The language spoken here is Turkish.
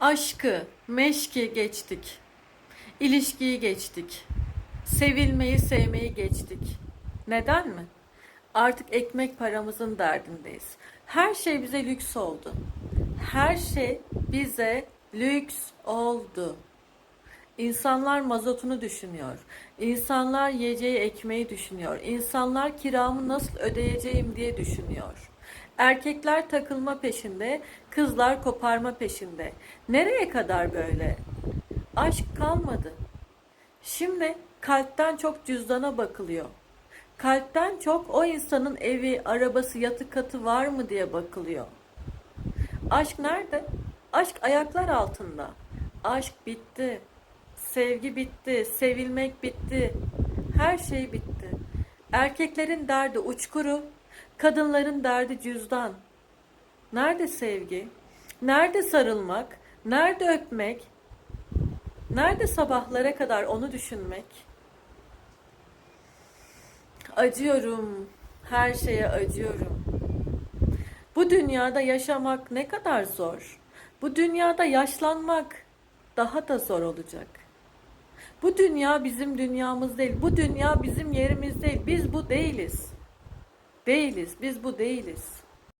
Aşkı, meşki geçtik. İlişkiyi geçtik. Sevilmeyi, sevmeyi geçtik. Neden mi? Artık ekmek paramızın derdindeyiz. Her şey bize lüks oldu. Her şey bize lüks oldu. İnsanlar mazotunu düşünüyor. İnsanlar yiyeceği ekmeği düşünüyor. İnsanlar kiramı nasıl ödeyeceğim diye düşünüyor. Erkekler takılma peşinde, kızlar koparma peşinde. Nereye kadar böyle? Aşk kalmadı. Şimdi kalpten çok cüzdana bakılıyor. Kalpten çok o insanın evi, arabası, yatı katı var mı diye bakılıyor. Aşk nerede? Aşk ayaklar altında. Aşk bitti. Sevgi bitti. Sevilmek bitti. Her şey bitti. Erkeklerin derdi uçkuru, kadınların derdi cüzdan. Nerede sevgi? Nerede sarılmak? Nerede öpmek? Nerede sabahlara kadar onu düşünmek? Acıyorum. Her şeye acıyorum. Bu dünyada yaşamak ne kadar zor. Bu dünyada yaşlanmak daha da zor olacak. Bu dünya bizim dünyamız değil. Bu dünya bizim yerimiz değil. Biz bu değiliz. Değiliz. Biz bu değiliz.